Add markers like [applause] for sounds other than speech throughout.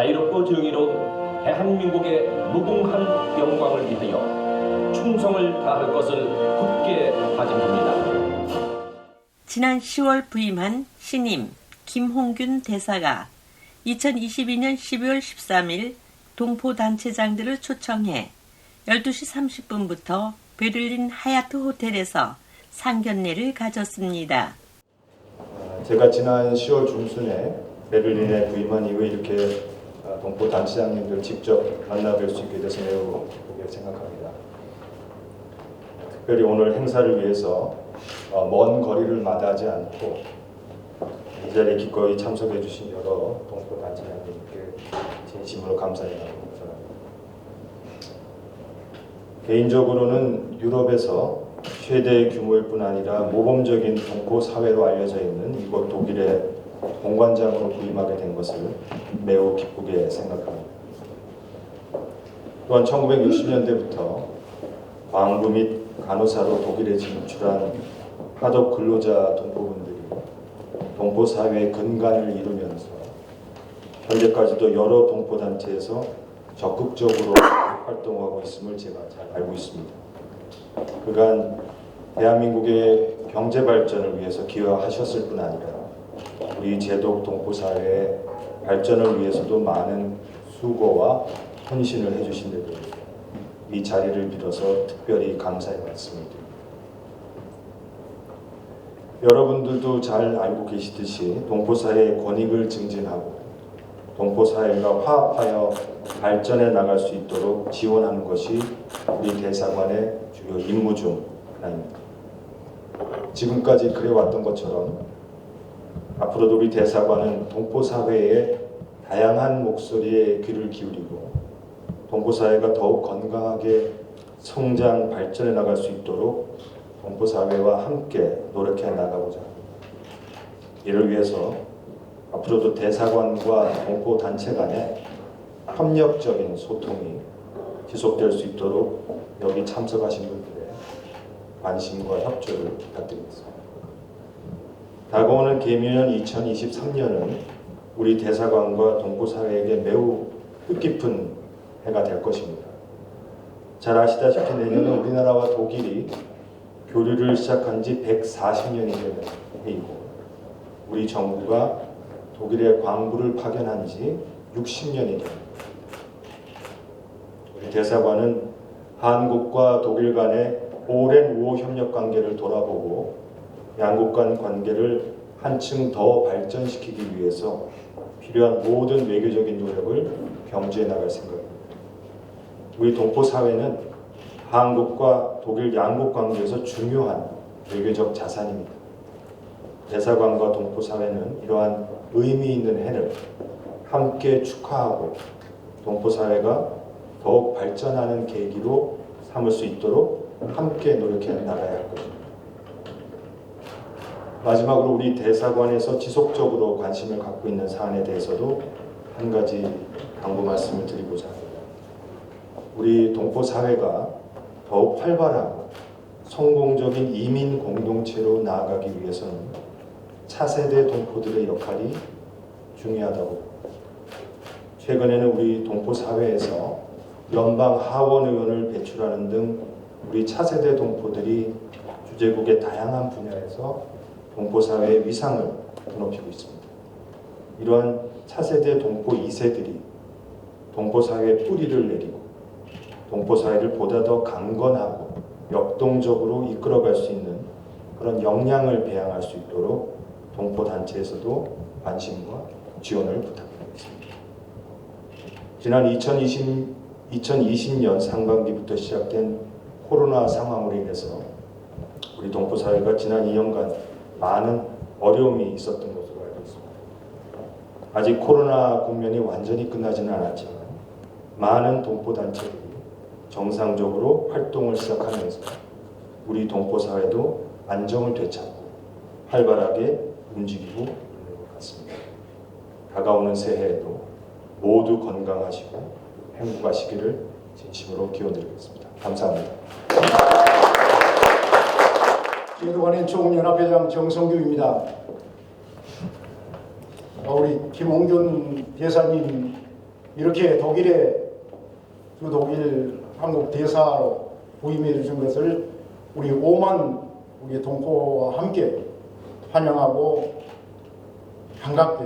자유롭고 정의로운 대한민국의 무궁한 영광을 위하여 충성을 다할 것을 굳게 다짐합니다. 지난 10월 부임한 신임 김홍균 대사가 2022년 12월 13일 동포 단체장들을 초청해 12시 30분부터 베를린 하얏트 호텔에서 상견례를 가졌습니다. 제가 지난 10월 중순에 베를린에 부임한 이후에 이렇게 어, 동포 단체장님들 직접 만나뵐 수 있게 돼서 매우 기쁘게 생각합니다. 특별히 오늘 행사를 위해서 어, 먼 거리를 마다하지 않고 이 자리에 기꺼이 참석해 주신 여러 동포 단체장님께 진심으로 전합니다. 개인적으로는 유럽에서 최대 규모일 뿐 아니라 모범적인 동포 사회로 알려져 있는 이곳 독일의 공관장으로 부임하게 된 것을 매우 기쁘게 생각합니다. 또한 1960년대부터 광부 및 간호사로 독일에 진출한 하독 근로자 동포분들이 동포 사회의 근간을 이루면서 현재까지도 여러 동포 단체에서 적극적으로 활동하고 있음을 제가 잘 알고 있습니다. 그간 대한민국의 경제 발전을 위해서 기여하셨을 뿐 아니라 우리 제독 동포 사회의 발전을 위해서도 많은 수고와 헌신을 해주신 데도 이 자리를 빌어서 특별히 감사의 말씀을 드립니다. 여러분들도 잘 알고 계시듯이 동포 사회의 권익을 증진하고 동포 사회가 화합하여 발전해 나갈 수 있도록 지원하는 것이 우리 대사관의 주요 임무 중 하나입니다. 지금까지 그래왔던 것처럼 앞으로도 우리 대사관은 동포 사회의 다양한 목소리에 귀를 기울이고 동포 사회가 더욱 건강하게 성장 발전해 나갈 수 있도록 동포 사회와 함께 노력해 나가고자 합니다. 이를 위해서 앞으로도 대사관과 동포 단체 간의 협력적인 소통이 지속될 수 있도록 여기 참석하신 분들의 관심과 협조를 부탁드리겠습니다. 다가오는 개묘년 2023년은 우리 대사관과 동포 사회에게 매우 뜻깊은 해가 될 것입니다. 잘 아시다시피 내년은 우리나라와 독일이 교류를 시작한 지 140년이 되는 해이고 우리 정부가 독일에 광부를 파견한 지 60년이 됩니다. 우리 대사관은 한국과 독일 간의 오랜 우호 협력 관계를 돌아보고 양국 간 관계를 한층 더 발전시키기 위해서 필요한 모든 외교적인 노력을 경주해 나갈 생각입니다. 우리 동포 사회는 한국과 독일 양국 관계에서 중요한 외교적 자산입니다. 대사관과 동포 사회는 이러한 의미 있는 해를 함께 축하하고 동포 사회가 더욱 발전하는 계기로 삼을 수 있도록 함께 노력해 나가야 할 것입니다. 마지막으로 우리 대사관에서 지속적으로 관심을 갖고 있는 사안에 대해서도 한 가지 당부 말씀을 드리고자 합니다. 우리 동포 사회가 더욱 활발하고 성공적인 이민 공동체로 나아가기 위해서는 차세대 동포들의 역할이 중요하다고. 최근에는 우리 동포 사회에서 연방 하원 의원을 배출하는 등 우리 차세대 동포들이 주제국의 다양한 분야에서 동포 사회의 위상을 높이고 있습니다. 이러한 차세대 동포 2세들이 동포 사회의 뿌리를 내리고 동포 사회를 보다 더 강건하고 역동적으로 이끌어갈 수 있는 그런 역량을 배양할 수 있도록 동포 단체에서도 관심과 지원을 부탁드리겠습니다. 지난 2020, 2020년 상반기부터 시작된 코로나 상황으로 인해서 우리 동포 사회가 지난 2년간 많은 어려움이 있었던 것으로 알고 있습니다. 아직 코로나 국면이 완전히 끝나지는 않았지만 많은 동포 단체들이 정상적으로 활동을 시작하면서 우리 동포 사회도 안정을 되찾고 활발하게 움직이고 있는 것 같습니다. 다가오는 새해에도 모두 건강하시고 행복하시기를 진심으로 기원드리겠습니다. 감사합니다. 제도관의 총연합회장 정성규입니다. 어, 우리 김홍균 대사님 이렇게 독일에 그 독일 한국 대사로 부임해 주신 것을 우리 오만 우리 동포와 함께 환영하고 반갑게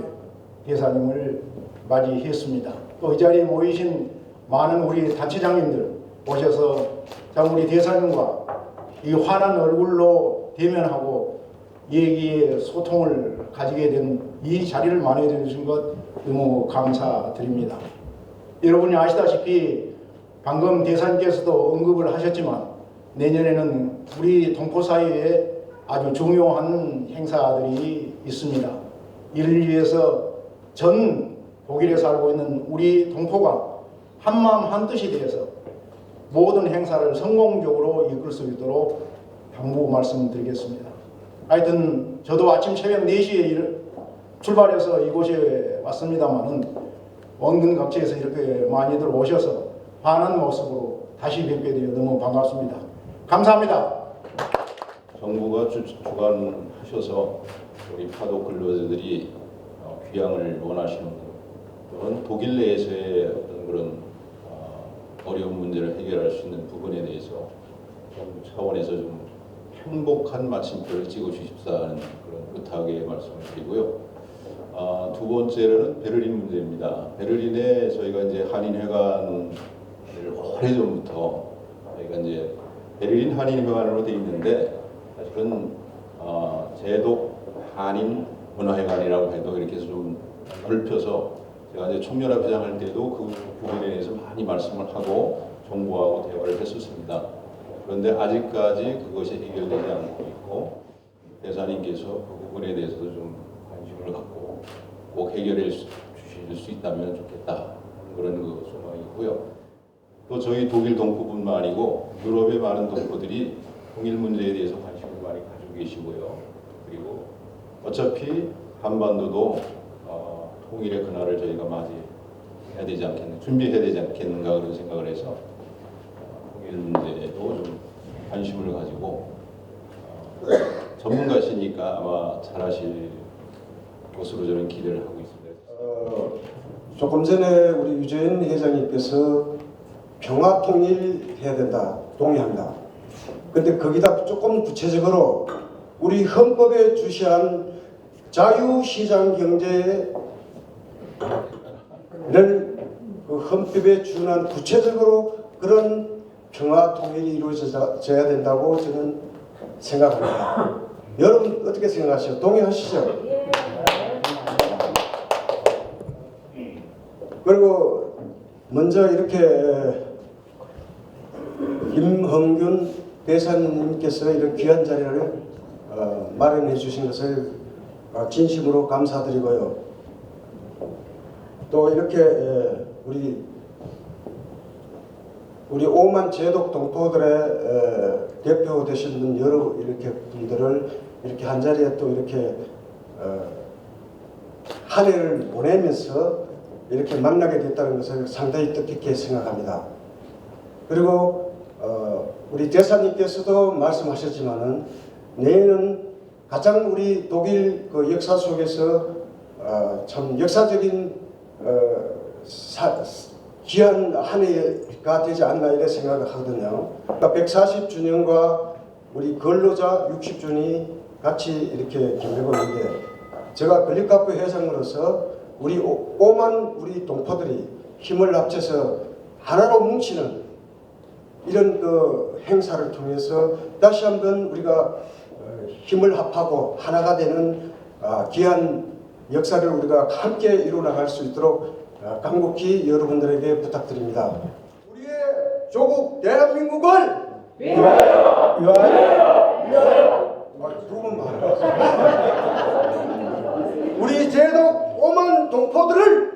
대사님을 맞이했습니다. 또 이 자리에 모이신 많은 우리 단체장님들 오셔서 참 우리 대사님과 이 환한 얼굴로 대면하고 얘기의 소통을 가지게 된 이 자리를 마련해 주신 것 너무 감사드립니다. 여러분이 아시다시피 방금 대사님께서도 언급을 하셨지만 내년에는 우리 동포 사이에 아주 중요한 행사들이 있습니다. 이를 위해서 전 독일에 살고 있는 우리 동포가 한마음 한뜻이 되어서 모든 행사를 성공적으로 이끌 수 있도록 당부 말씀드리겠습니다. 하여튼 저도 아침 새벽 4시에 일, 출발해서 이곳에 왔습니다만은 원근 각지에서 이렇게 많이들 오셔서 환한 모습으로 다시 뵙게 되어 너무 반갑습니다. 감사합니다. 정부가 주, 주관하셔서 우리 파독 근로자들이 어, 귀향을 원하시는 분 또는 독일 내에서의 어떤 그런 어, 어려운 문제를 해결할 수 있는 부분에 대해서 차원에서 좀 행복한 마침표를 찍어 주십사는 그런 부탁의 말씀을 드리고요. 아, 두 번째로는 베를린 문제입니다. 베를린에 저희가 이제 한인회관을 오래전부터 저희가 이제 베를린 한인회관으로 돼 있는데 사실은 어, 제독 한인 문화회관이라고 해도 이렇게 좀 넓혀서 제가 이제 총연합회장 할 때도 그 부분에 대해서 많이 말씀을 하고 정부하고 대화를 했었습니다. 그런데 아직까지 그것이 해결되지 않고 있고 대사님께서 그 부분에 대해서도 좀 관심을 갖고 꼭 해결해 주- 주실 수 있다면 좋겠다 그런 그 소망이 있고요. 또 저희 독일 동포뿐만 아니고 유럽의 많은 동포들이 통일 문제에 대해서 관심을 많이 가지고 계시고요. 그리고 어차피 한반도도 어, 통일의 그날을 저희가 맞이해야 되지 않겠는 준비해야 되지 않겠는가 그런 생각을 해서 문제에도 좀 관심을 가지고 어, 전문가시니까 아마 잘하실 것으로 저는 기대를 하고 있습니다. 어, 조금 전에 우리 유재인 회장님께서 평화 통일 해야 된다 동의합니다. 근데 거기다 조금 구체적으로 우리 헌법에 주시한 자유시장 경제를 그 헌법에 준한 구체적으로 그런 평화 통일이 이루어져야 된다고 저는 생각합니다. [laughs] 여러분 어떻게 생각하시죠? 동의하시죠? 그리고 먼저 이렇게 김흥균 대사님께서 이런 귀한 자리를 어, 마련해 주신 것을 어, 진심으로 감사드리고요. 또 이렇게 에, 우리 우리 오만 제독 동포들의 에, 대표 분 여러 이렇게 분들을 이렇게 한 자리에 또 이렇게 어, 한 해를 보내면서 이렇게 만나게 됐다는 것을 상당히 뜻깊게 생각합니다. 그리고 어, 우리 대사님께서도 말씀하셨지만은 내일은 가장 우리 독일 그 역사 속에서 어, 참 역사적인 어, 사, 귀한 한 해가 되지 않나 이래 생각을 하거든요. 그러니까 140주년과 우리 근로자 60주년이 같이 이렇게 있는데 제가 건립카페 회장으로서 우리 오- 오만 우리 동포들이 힘을 합쳐서 하나로 뭉치는 이런 그 행사를 통해서 다시 한번 우리가 어, 힘을 합하고 하나가 되는 아, 귀한 역사를 우리가 함께 이루어 나갈 수 있도록 아, 간곡히 여러분들에게 부탁드립니다. 우리의 조국 대한민국을 위하여! 위하여! 위하여! 두분만 우리 제독 오만 동포들을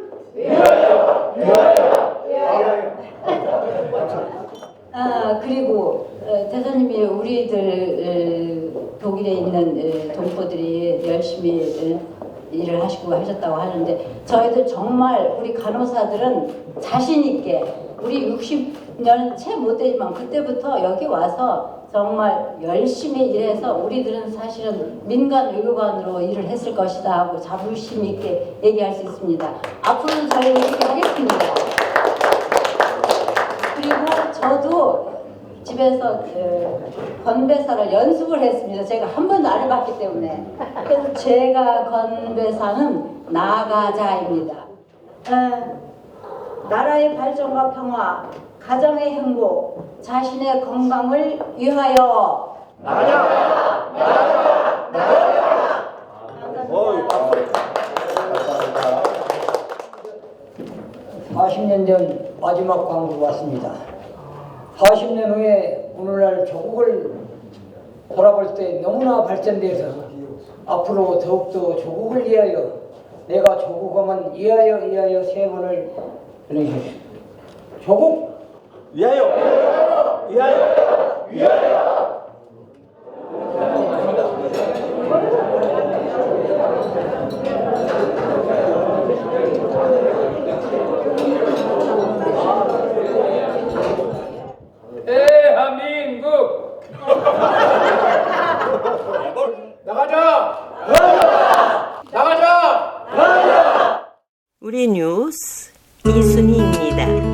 아 그리고 어, 대사님이 우리들 어, 독일에 있는 어, 동포들이 열심히 어, 일을 하시고 하셨다고 하는데 저희들 정말 우리 간호사들은 자신 있게 우리 60년 채 못 되지만 그때부터 여기 와서 정말 열심히 일해서 우리들은 사실은 민간 외교관으로 일을 했을 것이다 하고 자부심 있게 얘기할 수 있습니다. 앞으로는 저희는 이렇게 하겠습니다. 그리고 저도 집에서 그 건배사를 연습을 했습니다. 제가 한 번도 안 해봤기 때문에. 그래서 제가 건배사는 나가자입니다. 에, 나라의 발전과 평화, 가정의 행복, 자신의 건강을 위하여. 나가자! 나가자! 나가자! 40년 전 마지막 광으로 왔습니다. 40년 후에 오늘날 조국을 돌아볼 때 너무나 발전돼서 앞으로 더욱더 조국을 위하여 내가 조국하면 위하여 위하여 세 번을 보내주십시오. 조국! 대한민국 우리 뉴스 이순희입니다.